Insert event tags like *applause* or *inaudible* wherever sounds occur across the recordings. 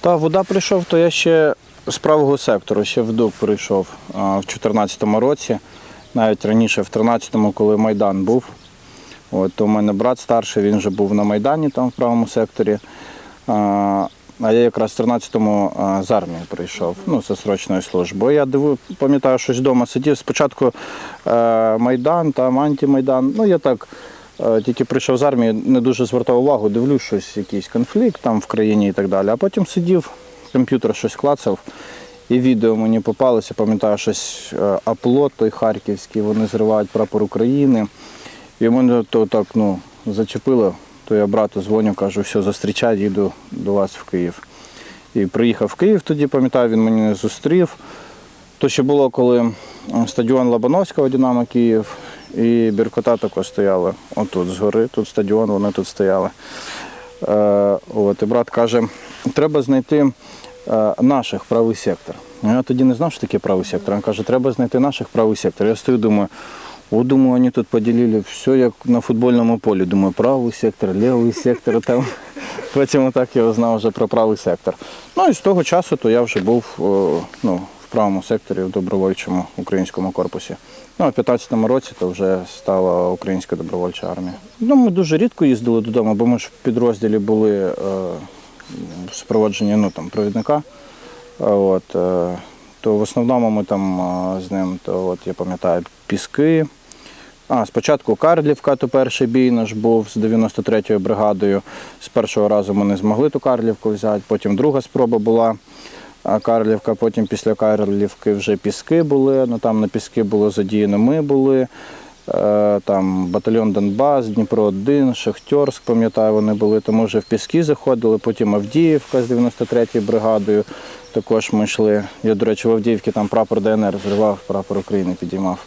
Та вода прийшов, то я ще з правого сектору, ще в ДУК прийшов а, в 2014 році, навіть раніше, в 2013-му, коли Майдан був. От, то у мене брат старший, він вже був на Майдані там в правому секторі. А, а я якраз в 13-му з армії прийшов, ну, зі срочної служби. Я диву, пам'ятаю, що вдома сидів. Спочатку е, Майдан, там антимайдан. Ну, я так тільки прийшов з армії, не дуже звертав увагу, дивлюсь щось, якийсь конфлікт там в країні і так далі. А потім сидів, комп'ютер щось клацав, і відео мені попалося, пам'ятаю, щось е, аплот той харківський, вони зривають прапор України. І мене то так ну, зачепило, то я брату дзвоню, кажу, все, зустрічай, їду до вас в Київ. І приїхав в Київ тоді, пам'ятаю, він мене зустрів. То ще було, коли стадіон Лобановського Динамо Київ і Біркота також стояли. Отут згори, тут стадіон, вони тут стояли. Е, от, і брат каже, треба знайти е, наших правий сектор. Я тоді не знав, що таке правий сектор. Він каже, треба знайти наших правий сектор. Я стою, думаю, о, думаю, вони тут поділили все як на футбольному полі. Думаю, правий сектор, лівий сектор. Там. Потім так я узнав вже про правий сектор. Ну і з того часу то я вже був о, ну, в правому секторі в добровольчому українському корпусі. Ну, а в 15-му році то вже стала українська добровольча армія. Ну, ми дуже рідко їздили додому, бо ми ж в підрозділі були е, в супроводженні ну, там, провідника. От, е, то в основному ми там е, з ним, то от я пам'ятаю, піски. А, спочатку Карлівка, то перший бій наш був з 93-ю бригадою. З першого разу ми не змогли ту Карлівку взяти, потім друга спроба була. А, Карлівка, потім після Карлівки вже піски були. Ну там на піски було задіяно ми були. Е, Там батальйон Донбас, Дніпро 1, Шахтерськ, пам'ятаю, вони були. Тому вже в піски заходили, потім Авдіївка з 93-ю бригадою. Також ми йшли. Я, до речі, в Авдіївці там прапор ДНР зривав, прапор України підіймав.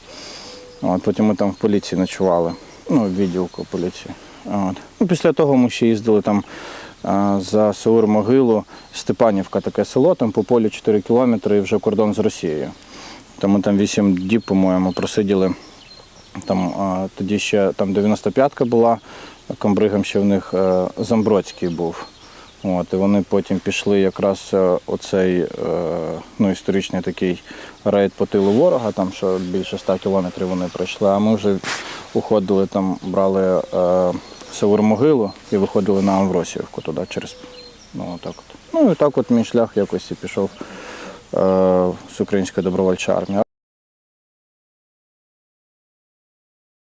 От, потім ми там в поліції ночували, ну, в відділку поліції. От. Ну, після того ми ще їздили там за Саур-Могилу, Степанівка таке село, там по полю 4 кілометри і вже кордон з Росією. Ми там 8 діб, по-моєму, просиділи. Там, тоді ще там 95-ка була, комбригом ще в них е, Замбродський був. От, і вони потім пішли якраз е, оцей е, ну, історичний такий рейд по тилу ворога, там що більше 100 кілометрів вони пройшли, а ми вже уходили там, брали е, і виходили на Амвросіївку туди через. Ну, отак от. ну і так от мій шлях якось і пішов е, з Української добровольчої армії.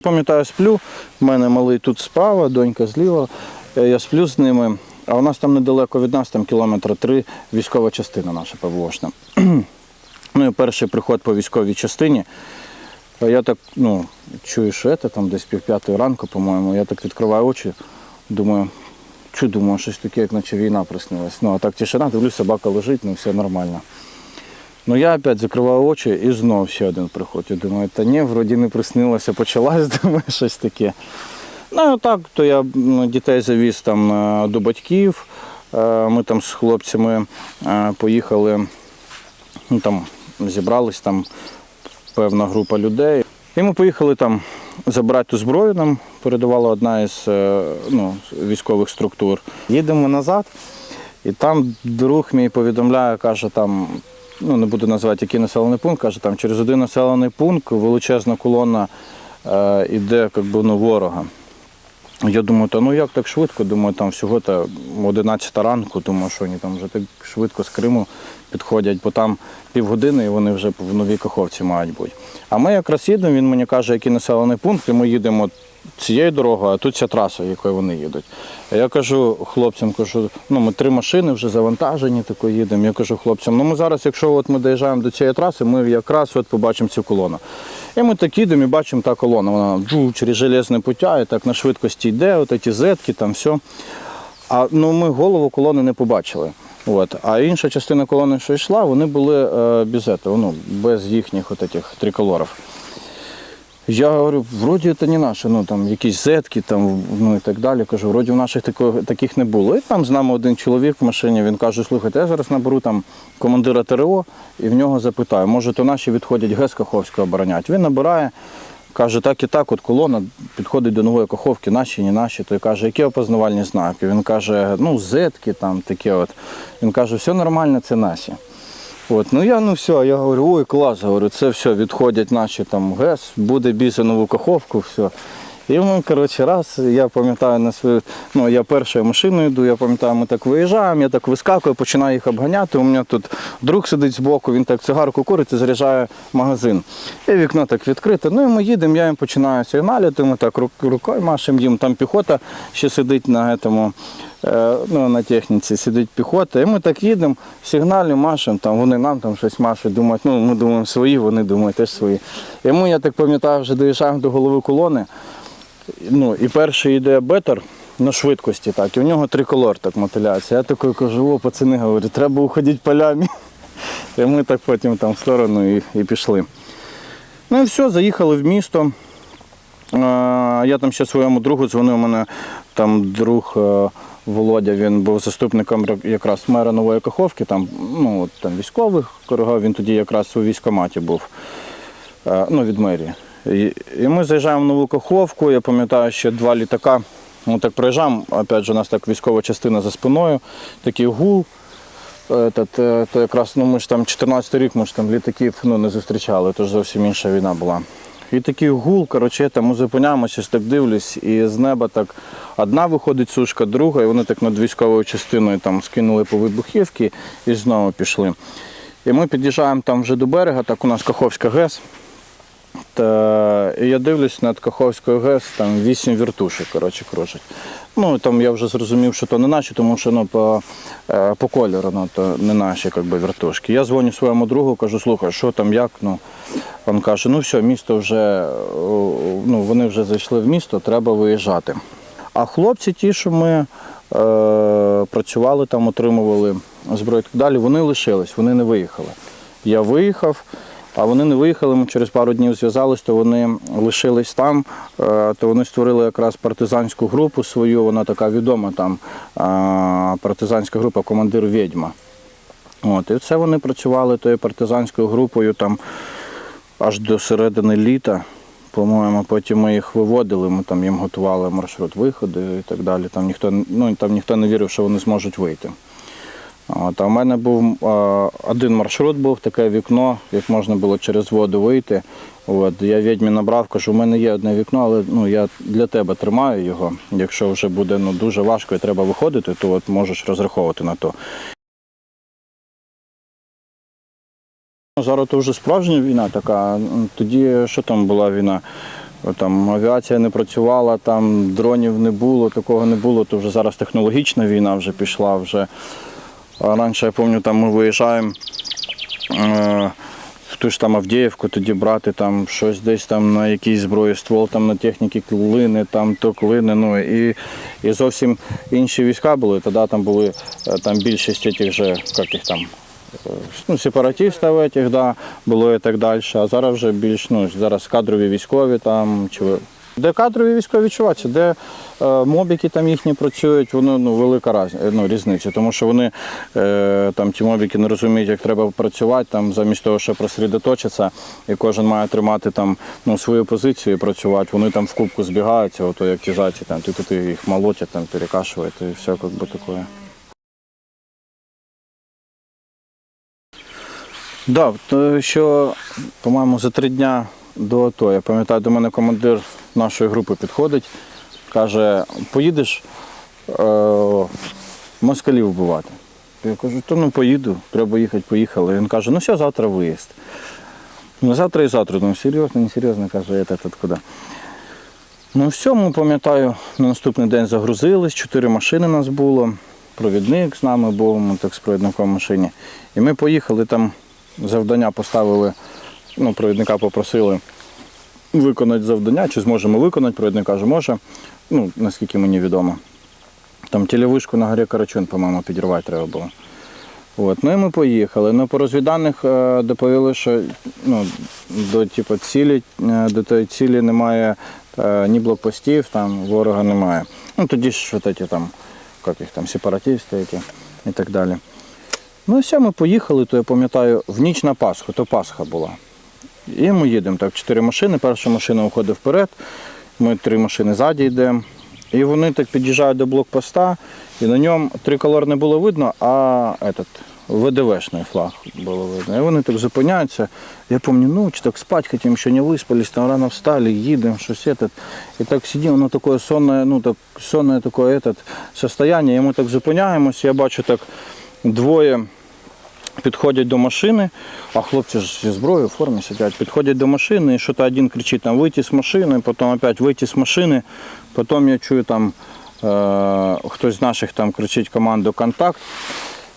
Пам'ятаю, сплю, в мене малий тут справа, донька зліва. Е, Я сплю з ними. А у нас там недалеко від нас, там кілометра три, військова частина наша ПВОшна. *clears throat* ну і перший приход по військовій частині. Я так ну, що це там десь пів п'ятої ранку, по-моєму. Я так відкриваю очі, думаю, що думаю, щось таке, як наче війна приснилась. Ну, а так тишина, дивлюсь, собака лежить, ну все нормально. Ну я опять закриваю очі і знов ще один приход. Думаю, та ні, вроді не приснилося, почалась, *laughs* думаю, щось таке. Ну так, то я ну, дітей завіз там е, до батьків. Е, Ми там з хлопцями е, поїхали, ну там зібрались там певна група людей. І ми поїхали там забрати ту зброю, нам передавала одна із е, ну, військових структур. Їдемо назад, і там друг мій повідомляє, каже, там, ну не буду називати який населений пункт, каже, там через один населений пункт величезна колона е, іде як би, ну, ворога. Я думаю, та ну як так швидко? Думаю, там всього та 11 ранку, думаю, що вони там вже так швидко з Криму підходять, бо там півгодини і вони вже в новій Каховці мають бути. А ми якраз їдемо, він мені каже, який населений пункт, і ми їдемо цією дорогою, а тут ця траса, якою вони їдуть. Я кажу хлопцям, кажу, ну ми три машини вже завантажені, тако їдемо. Я кажу хлопцям, ну ми зараз, якщо от ми доїжджаємо до цієї траси, ми якраз от побачимо цю колону. І ми так їдемо і бачимо та колона. Вона джу, через железне пуття і так на швидкості йде, от ці зетки, там все. А ну, ми голову колони не побачили. От. А інша частина колони, що йшла, вони були е, без этого, ну, без їхніх от этих триколорів. Я говорю, вроді це не наше, ну там якісь зетки там, ну і так далі. Кажу, вроді в наших таких не було. І там з нами один чоловік в машині, він каже, слухайте, я зараз наберу там командира ТРО і в нього запитаю, може то наші відходять ГЕС Каховського оборонять. Він набирає, Каже, так і так, от колона підходить до нової каховки, наші, не наші. Той каже, які опознавальні знаки? Він каже, ну, зетки там таке от. Він каже, все нормально, це наші. От, ну я ну все, я говорю, ой, клас, говорю, це все, відходять наші там ГЕС, буде бісенову нову каховку, все. І ми, коротше, раз, я пам'ятаю на свою, ну я першою машиною йду, я пам'ятаю, ми так виїжджаємо, я так вискакую, починаю їх обганяти. У мене тут друг сидить збоку, він так цигарку курить і заряджає магазин. І вікно так відкрите. Ну і ми їдемо, я їм починаю сигналити, ми так рук- рукою машемо їм, там піхота ще сидить на этому, е, ну, на техніці, сидить піхота. І ми так їдемо, сигналі машемо, там вони нам там щось машуть, думають, ну ми думаємо свої, вони думають теж свої. І ми, я так пам'ятаю, вже доїжджаємо до голови колони. Ну, і перший йде бетер на швидкості, так, і у нього триколор так мотиляється. Я такий кажу, о, пацани, говорю, треба уходити полями. І ми так потім там в сторону і, і пішли. Ну і все, заїхали в місто. Я там ще своєму другу дзвонив, у мене там друг е, Володя, він був заступником якраз мера Нової Каховки, там, ну, там військових коригав, він тоді якраз у військкоматі був е, ну, від мерії. І, ми заїжджаємо в нову Каховку, я пам'ятаю, ще два літака. Ми так проїжджаємо, опять же, у нас так військова частина за спиною, такий гул. Е, то якраз ну, ми ж там 14 рік, ми ж там літаків ну, не зустрічали, то ж зовсім інша війна була. І такий гул, коротше, там ми зупиняємося, так дивлюсь, і з неба так одна виходить сушка, друга, і вони так над військовою частиною там скинули по вибухівки і знову пішли. І ми під'їжджаємо там вже до берега, так у нас Каховська ГЕС. Та, я дивлюсь над Каховською ГЕС, там вісім віртушок коротше, кружать. Ну, там я вже зрозумів, що то не наші, тому що ну, по, е, по кольору ну, то не наші як би, віртушки. Я дзвоню своєму другу, кажу, слухай, що там, як? Ну, він каже, ну все, місто вже, ну, вони вже зайшли в місто, треба виїжджати. А хлопці, ті, що ми е, працювали там, отримували зброю і так далі, вони лишились, вони не виїхали. Я виїхав, а вони не виїхали. Ми через пару днів зв'язались, то вони лишились там. е, То вони створили якраз партизанську групу свою, вона така відома там е, партизанська група Командир Відьма. От, і це вони працювали тою партизанською групою там аж до середини літа. По-моєму, потім ми їх виводили, ми там їм готували маршрут виходу і так далі. Там ніхто, ну, там ніхто не вірив, що вони зможуть вийти. От, а в мене був один маршрут, був таке вікно, як можна було через воду вийти. От, я відьмі набрав, кажу, у мене є одне вікно, але ну, я для тебе тримаю його. Якщо вже буде ну, дуже важко і треба виходити, то от можеш розраховувати на то. Зараз то вже справжня війна така. Тоді що там була війна? Там авіація не працювала, там дронів не було, такого не було, то вже зараз технологічна війна вже пішла. Вже. А раніше я пам'ятаю, там ми виїжджаємо е, в ту ж там Авдіївку, тоді брати там щось десь там на якійсь зброї ствол, там на техніки клини, там то клини. Ну, і, і зовсім інші війська були. Тоді там були е, там більшість тих же, як їх там, е, ну, сепаратистів этих, да, було і так далі. А зараз вже більш ну, зараз кадрові військові там. Чи... Де кадрові військові відчуваються, де е, мобіки там їхні працюють, воно ну, велика раз, ну, різниця. Тому що вони е, там ті мобіки не розуміють, як треба працювати, там, замість того, щоб розсередоточитися, і кожен має тримати там, ну, свою позицію і працювати. Вони там в кубку збігаються, ото як ті зайці, там, ти, ти їх молотять, там, перекашують і все як би таке. Да, то що, по-моєму, за три дня до АТО, я пам'ятаю, до мене командир нашої групи підходить, каже, поїдеш е, москалів вбивати. Я кажу, то ну поїду, треба їхати, поїхали. Він каже, ну все, завтра виїзд. Ну, завтра і завтра. Ну, серйозно, не серйозно, каже, я тут куди. Ну, все, ми пам'ятаю, на наступний день загрузились, чотири машини нас було, провідник з нами був, ми так з провідником в машині. І ми поїхали там, завдання поставили, ну, провідника попросили виконати завдання, чи зможемо виконати, провідник каже, може, ну, наскільки мені відомо. Там телевишку на горі Карачун, по-моєму, підірвати треба було. От, ну і ми поїхали. Ну, по розвіданих е, доповіли, що ну, до типу, цілі, е, до тої цілі немає е, ні блокпостів, там ворога немає. Ну тоді ж от ці там, як їх там, сепаратисти які і так далі. Ну все, ми поїхали, то я пам'ятаю, в ніч на Пасху, то Пасха була. І ми їдемо. Так, чотири машини. Перша машина уходить вперед, ми три машини ззаді йдемо. І вони так під'їжджають до блокпоста, і на ньому триколор не було видно, а этот, ВДВшний флаг було видно. І вони так зупиняються. Я пам'ятаю, ну, чи так спать хотим, ще не виспались, там рано встали, їдемо, щось этот. І так сидимо, воно таке сонне, ну так сонне таке этот, состояние, і ми так зупиняємося, я бачу так двоє підходять до машини, а хлопці ж зі зброєю в формі сидять, підходять до машини, і що-то один кричить там вийти з машини, потім опять вийти з машини, потім я чую там е, хтось з наших там кричить команду контакт.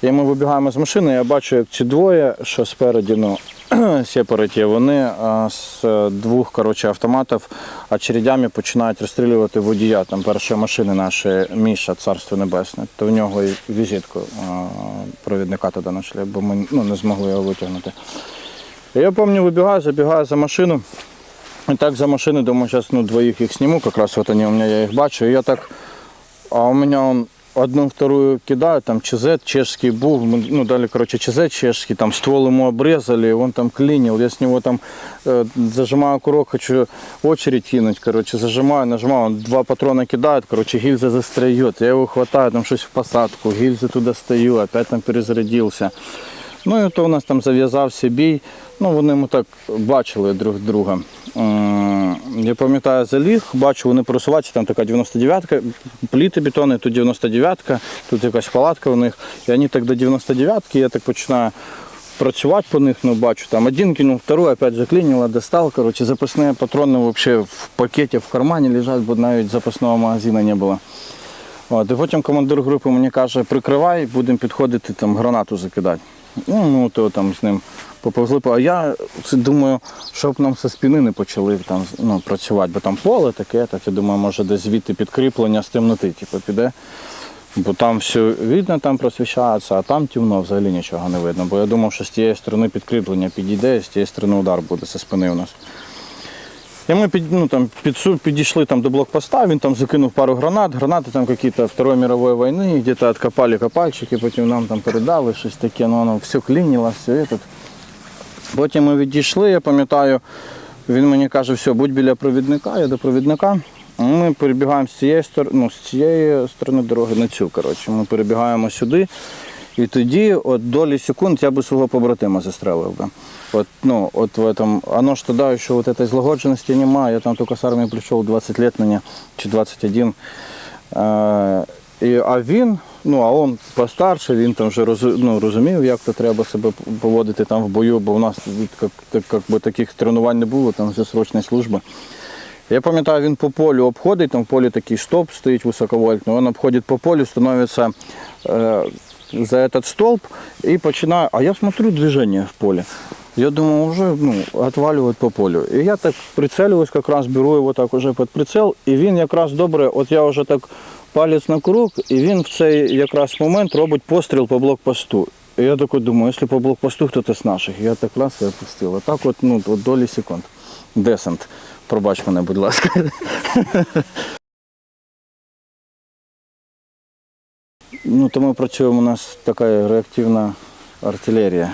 І ми вибігаємо з машини, я бачу, як ці двоє, що спереді, ну, *clears throat* сепараті, вони з двох коротше, автоматів очередями починають розстрілювати водія. Там першої машини нашої Міша, царство небесне. То в нього і візитку провідника туди знайшли, бо ми ну, не змогли його витягнути. Я пам'ятаю, вибігаю, забігаю за машину. І так за машини, думаю, зараз ну, двоїх їх зніму, якраз от вони у мене, я їх бачу. І я так, а у мене одну, вторую кидаю, там ЧЗ чешский був, мы, ну дали, короче, ЧЗ чешский, там ствол ему обрезали, он там клинил, я с него там э, зажимаю курок, хочу очередь кинуть, короче, зажимаю, нажимаю, он два патрона кидает, короче, гильза застряет, я его хватаю, там что-то в посадку, гильзы туда стою, опять там перезарядился. Ну і то у нас там зав'язався бій. Ну, вони ми так бачили друг друга. Я пам'ятаю, заліг, бачу, вони просуваються, там така 99-ка, пліти бетонні, тут 99-ка, тут якась палатка у них. І вони так до 99-ки, я так починаю працювати по них, ну бачу, там один кинув, второй опять заклинило, достал, короче, запасні патрони вообще в пакеті, в кармані лежать, бо навіть запасного магазину не було. От, і потім командир групи мені каже, прикривай, будемо підходити, там гранату закидати. Ну, ну то там з ним поповзли. А я думаю, щоб нам со спини не почали там ну, працювати, бо там поле таке, так я думаю, може десь звідти підкріплення з темноти типу, піде. Бо там все видно, там просвіщається, а там темно, взагалі нічого не видно. Бо я думав, що з тієї сторони підкріплення підійде, з тієї сторони удар буде зі спини у нас. І ми під, ну, там, підсу, підійшли там, до блокпоста, він там закинув пару гранат, гранати там якісь Второї мирової війни, где-то откопали копальчики, потім нам там передали щось таке, ну воно все клініло, все этот. Потім ми відійшли, я пам'ятаю, він мені каже, все, будь біля провідника, я до провідника. Ми перебігаємо з цієї сторони, ну, з цієї сторони дороги на цю. Коротше. Ми перебігаємо сюди. І тоді, от долі секунд, я би свого побратима застрелив би. От, ну, от в этом, оно ж тоді, що от этой злагодженості немає. Я там тільки з армії прийшов 20 років мені, чи 21. Е, і, а він, ну а він постарше, він там вже роз, ну, розумів, як то треба себе поводити там в бою, бо в нас як, так, як би, таких тренувань не було, там вже срочна служба. Я пам'ятаю, він по полю обходить, там в полі такий стоп стоїть високовольтний, він обходить по полю, становиться е, за этот столб і починає, а я смотрю движение в полі. Я думаю, уже ну, отваливают по полю. І я так прицелююсь, якраз беру його так уже під прицел, і він якраз добре, от я вже так палець на курок, і він в цей якраз момент робить постріл по блокпосту. І я такой думаю, якщо по блокпосту хтось з наших, я так раз і опустив. Отак от, ну, от долі секунд. Десант. Пробач мене, будь ласка. *laughs* Ну, то ми працюємо, у нас така реактивна артилерія.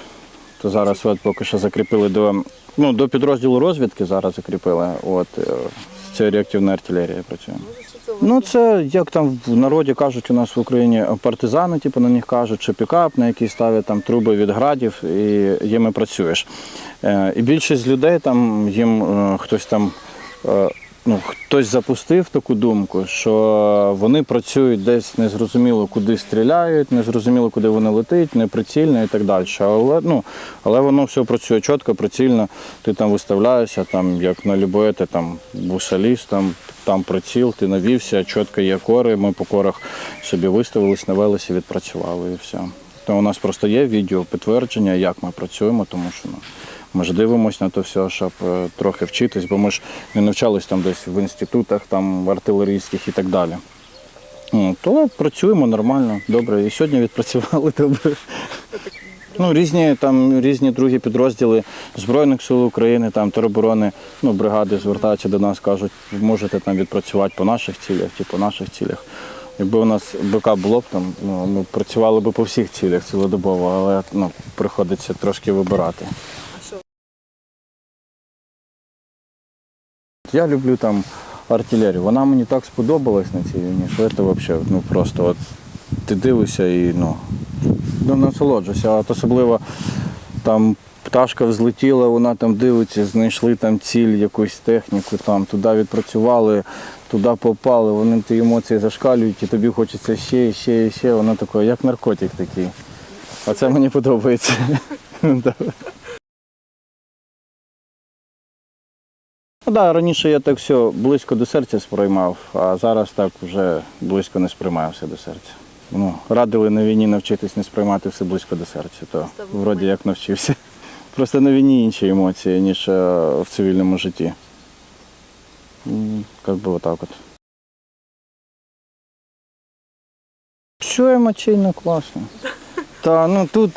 Зараз от поки що закріпили до, ну, до підрозділу розвідки зараз закріпили. От, е, з цією реактивною артилерією працюємо. Ну, це як там в народі кажуть, у нас в Україні партизани, типу на них кажуть, чи пікап, на який ставлять там труби від градів, і їми працюєш. Е, І більшість людей там їм е, хтось там. Ну, хтось запустив таку думку, що вони працюють десь незрозуміло, куди стріляють, незрозуміло, куди вони летять, неприцільно і так далі. Але, ну, але воно все працює чітко, прицільно. Ти там виставляєшся, там, як на любое, ти там бусаліс, там, там приціл, ти навівся, чітко є кори. Ми по корах собі виставились, навелися, відпрацювали і все. То у нас просто є відео підтвердження, як ми працюємо, тому що ну, ми ж дивимося на то все, щоб е, трохи вчитись, бо ми ж не навчались там десь в інститутах, там артилерійських і так далі. То працюємо нормально, добре. І сьогодні відпрацювали добре. Ну, різні там різні другі підрозділи Збройних сил України, там тероборони, ну, бригади звертаються до нас, кажуть, можете там відпрацювати по наших цілях, ті по наших цілях. Якби у нас БК було б там, ну, ми працювали б по всіх цілях цілодобово, але ну, приходиться трошки вибирати. Я люблю там артилерію. Вона мені так сподобалась на цій війні, що це взагалі ну, просто от, ти дивишся і ну, ну, насолоджуєшся. От особливо там пташка взлетіла, вона там дивиться, знайшли там ціль, якусь техніку, там, туди відпрацювали, туди попали, вони ті емоції зашкалюють, і тобі хочеться ще, ще, і ще. Воно таке, як наркотик такий. А це мені подобається. *laughs* Да. Раніше я так все близько до серця сприймав, а зараз так вже близько не сприймаю все до серця. Ну, радили на війні навчитись не сприймати все близько до серця, то вроді як навчився. *laughs* Просто на війні інші емоції, ніж е, в цивільному житті. Як би отак от. Все емоційно класно. *laughs* Та ну тут,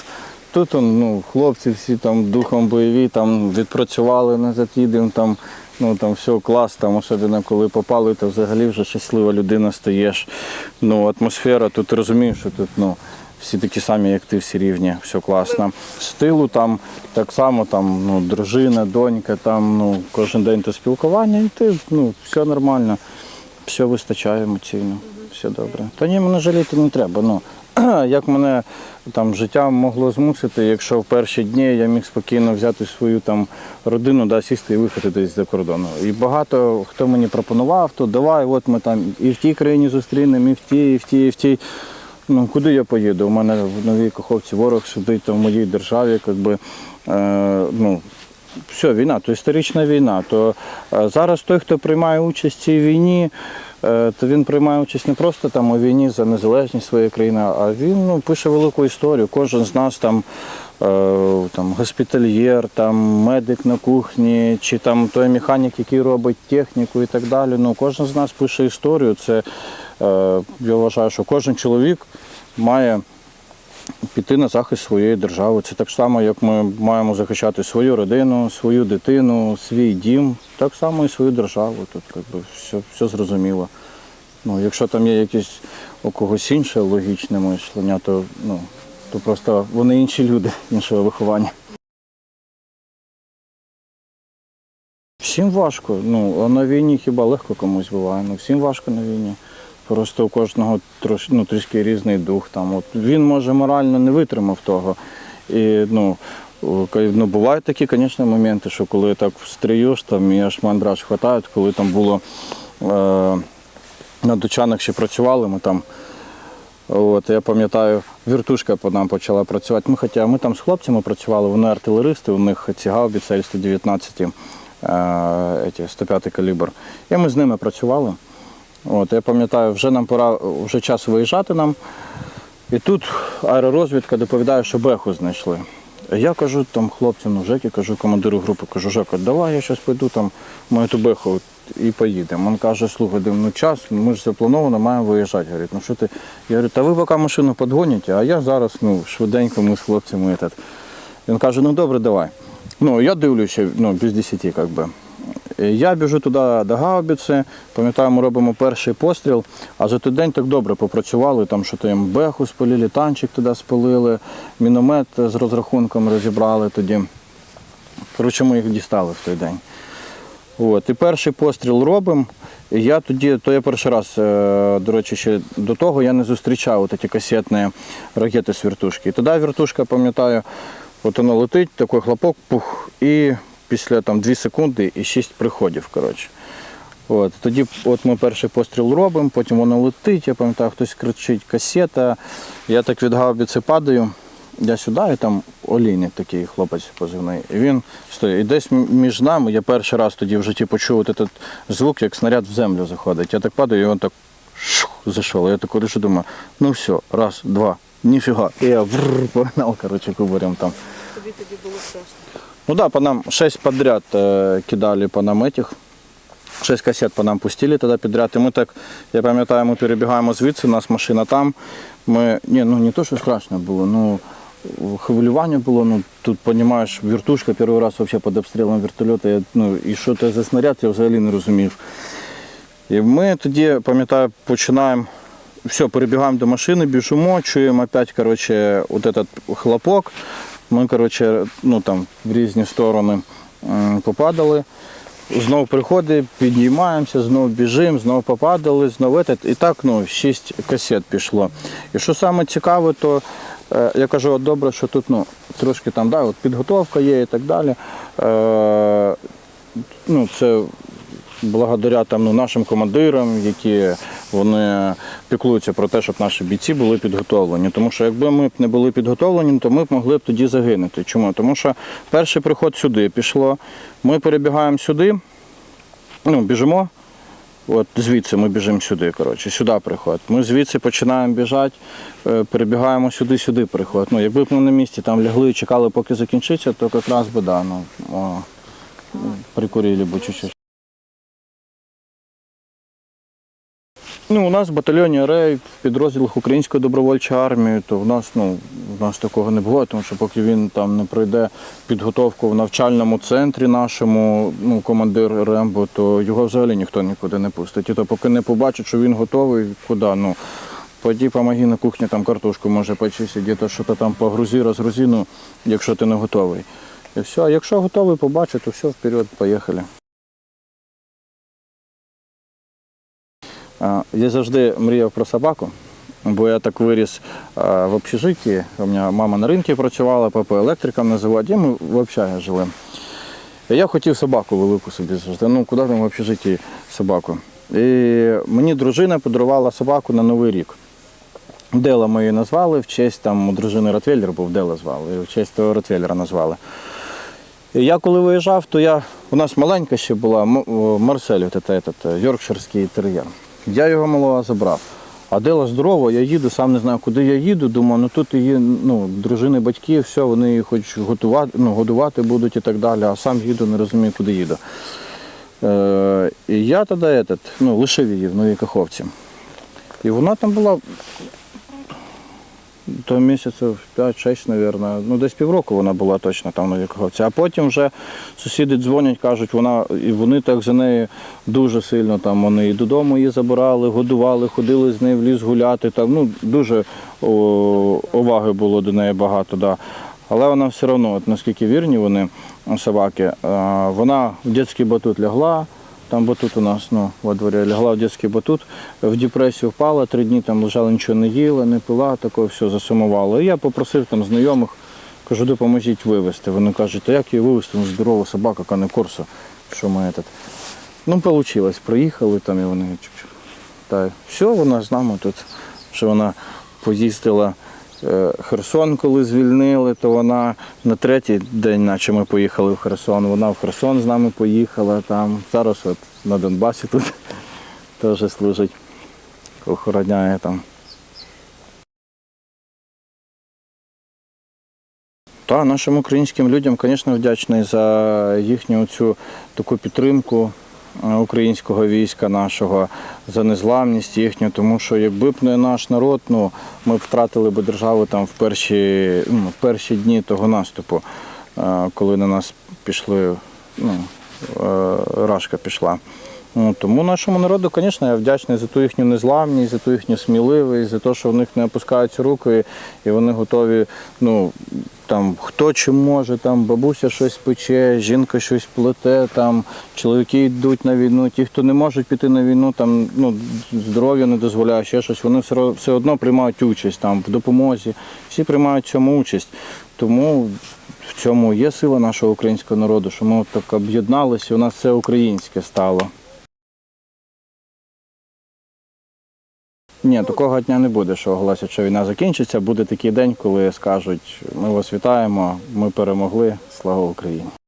тут ну, хлопці всі там духом бойові, там відпрацювали назад їдемо, там, ну там все клас, там особливо коли попали, то взагалі вже щаслива людина стаєш. Ну, атмосфера, тут розумієш, що тут ну, всі такі самі, як ти, всі рівні, все класно. З тилу там так само, там, ну, дружина, донька, там, ну, кожен день то спілкування, і ти, ну, все нормально, все вистачає емоційно, все добре. Та ні, мене жаліти не треба. Ну, *clears throat* як мене там життя могло змусити, якщо в перші дні я міг спокійно взяти свою там родину, да, сісти і виїхати десь за кордону. І багато хто мені пропонував, то давай, от ми там і в тій країні зустрінемо, і в тій, і в тій, і в тій. Ну, куди я поїду? У мене в новій Каховці ворог сидить там в моїй державі, якби, е, ну, все, війна, то історична війна. То е, зараз той, хто приймає участь в цій війні, то він приймає участь не просто там у війні за незалежність своєї країни, а він ну, пише велику історію. Кожен з нас там, е, там госпітальєр, там медик на кухні, чи там той механік, який робить техніку і так далі. Ну, кожен з нас пише історію. Це е, я вважаю, що кожен чоловік має піти на захист своєї держави. Це так само, як ми маємо захищати свою родину, свою дитину, свій дім, так само і свою державу. Тут якби, все, все зрозуміло. Ну, якщо там є якісь у когось інше логічне мислення, то, ну, то просто вони інші люди, іншого виховання. Всім важко. Ну, а на війні хіба легко комусь буває. Ну, всім важко на війні. Просто у кожного трош, ну, трішки різний дух. Там. От він, може, морально не витримав того. І, ну, ну, бувають такі, звісно, моменти, що коли так встаєш, там і аж мандраж хватає, коли там було е, на дучанах ще працювали, ми там. От, я пам'ятаю, віртушка по нам почала працювати. Ми, хоча ми там з хлопцями працювали, вони артилеристи, у них ці гаубиці Л-119, е, 105 калібр. І ми з ними працювали. От, я пам'ятаю, вже нам пора, вже час виїжджати нам. І тут аеророзвідка доповідає, що беху знайшли. Я кажу там хлопцям, ну Жекі, кажу командиру групи, кажу, Жека, давай я зараз піду там мою ту беху і поїдемо. Він каже, слухай, ну час, ми ж заплановано маємо виїжджати. Говорить, ну що ти? Я говорю, та ви поки машину підгоните, а я зараз ну, швиденько ми з хлопцями. Він каже, ну добре, давай. Ну, я дивлюся, ну, без 10, як би. Я біжу туди до гаубиці, пам'ятаю, ми робимо перший постріл, а за той день так добре попрацювали, там що то їм беху спалили, танчик туди спалили, міномет з розрахунком розібрали тоді. Коротше, ми їх дістали в той день. От, і перший постріл робимо. Я тоді, то я перший раз, е, до речі, ще до того я не зустрічав от касетні ракети з вертушки. І тоді вертушка, пам'ятаю, от воно летить, такий хлопок, пух, і після там 2 секунди і 6 приходів. Коротше. От, тоді от ми перший постріл робимо, потім воно летить, я пам'ятаю, хтось кричить касета. Я так від гаубиці падаю, я сюди, і там олійник такий хлопець позивний. І він стоїть. І десь між нами, я перший раз тоді в житті почув от звук, як снаряд в землю заходить. Я так падаю, і він так шух, зайшов. Я так лише думаю, ну все, раз, два, ніфіга. І я вррр, погнав, коротше, кубарем там. Тобі тоді було страшно. Ну да, по нам 6 подряд э, кидали по нам этих. 6 касет по нам пустили тоді підряд. І ми так, я пам'ятаю, ми перебігаємо звідси, у нас машина там. Ми, ні, ну не то, що страшно було, ну хвилювання було, ну тут, розумієш, вертушка перший раз вообще під обстрілом вертольоту, я, ну, і що це за снаряд, я взагалі не розумів. І ми тоді, пам'ятаю, починаємо, все, перебігаємо до машини, біжимо, чуємо опять, коротше, от этот хлопок. Ми, коротше, ну там в різні сторони попадали. знов приходить, піднімаємося, знов біжимо, знов попадали, знов этот. І так ну, шість касет пішло. І що саме цікаве, то е, я кажу, от добре, що тут ну, трошки там да, от підготовка є і так далі. Е, ну, це благодаря там, ну, нашим командирам, які вони піклуються про те, щоб наші бійці були підготовлені. Тому що якби ми б не були підготовлені, то ми б могли б тоді загинути. Чому? Тому що перший приход сюди пішло, ми перебігаємо сюди, ну, біжимо. От звідси ми біжимо сюди, коротше, сюди приход. Ми звідси починаємо біжати, е, перебігаємо сюди, сюди приход. Ну, якби б ми на місці там лягли і чекали, поки закінчиться, то якраз би да, ну, прикурили б чуть-чуть. Ну, у нас в батальйоні Рей в підрозділах Української добровольчої армії, то в нас, ну, в нас такого не було, тому що поки він там не пройде підготовку в навчальному центрі нашому, ну, командир Рембо, то його взагалі ніхто нікуди не пустить. І то поки не побачить, що він готовий, куди, ну, Пойди помоги на кухні, там картошку може почистити, десь що-то там погрузі, розгрузі, ну, якщо ти не готовий. І все. А якщо готовий побачить, то все, вперед, поїхали. Я завжди мріяв про собаку, бо я так виріс в общежитті. У мене мама на ринку працювала, папа електриком на заводі, ми в общагі жили. Я хотів собаку велику собі завжди. Ну, куди там в общежитті собаку. І мені дружина подарувала собаку на Новий рік. Дела ми її назвали, в честь там у дружини Ротвейлер був, Дела звали, в честь того Ротвейлера назвали. І я коли виїжджав, то я, у нас маленька ще була Марсель, от це, этот, йоркширський тер'єр. Я його малого забрав. А Дела здорова, я їду, сам не знаю, куди я їду. Думаю, ну тут її ну, дружини, батьки, все, вони її хоч готувати, ну, годувати будуть і так далі, а сам їду, не розумію, куди їду. Е, і я тоді ну, лишив її в Новій Каховці. І вона там була то місяців 5-6, мабуть. Ну, десь півроку вона була точно там в Новій Каховці. А потім вже сусіди дзвонять, кажуть, вона, і вони так за нею дуже сильно там вони і додому її забирали, годували, ходили з нею в ліс гуляти. Там, ну, дуже о, уваги було до неї багато. Да. Але вона все одно, от наскільки вірні вони, собаки, вона в дитячий батут лягла. Там батут у нас ну, во дворі лягла в дитячий батут, в депресію впала, три дні там лежала, нічого не їла, не пила, такого все засумувала. І я попросив там знайомих, кажу, допоможіть вивезти. Вони кажуть, а як її вивезти? Ну, здорова собака, а не корсо. Що ми этот. Ну, вийшло, приїхали там і вони. Та все, вона з нами тут. Що вона поїздила Херсон, коли звільнили, то вона на третій день, наче ми поїхали в Херсон, вона в Херсон з нами поїхала там. Зараз от на Донбасі тут *laughs* теж служить, охороняє там. Та нашим українським людям, звісно, вдячний за їхню цю таку підтримку е, українського війська нашого, за незламність їхню, тому що якби б не наш народ, ну ми б втратили б державу там в перші, ну, перші дні того наступу, е, коли на нас пішли, ну, е, рашка пішла. Ну, тому нашому народу, звісно, я вдячний за ту їхню незламність, за ту їхню сміливість, за те, що в них не опускаються руки, і вони готові, ну, там, хто чим може, там бабуся щось пече, жінка щось плете, там, чоловіки йдуть на війну, ті, хто не можуть піти на війну, там, ну, здоров'я не дозволяє, ще щось, вони все, одно приймають участь там, в допомозі, всі приймають в цьому участь. Тому в цьому є сила нашого українського народу, що ми так об'єдналися, у нас все українське стало. Ні, такого дня не буде, що оголосять, що війна закінчиться. Буде такий день, коли скажуть, ми вас вітаємо, ми перемогли, слава Україні.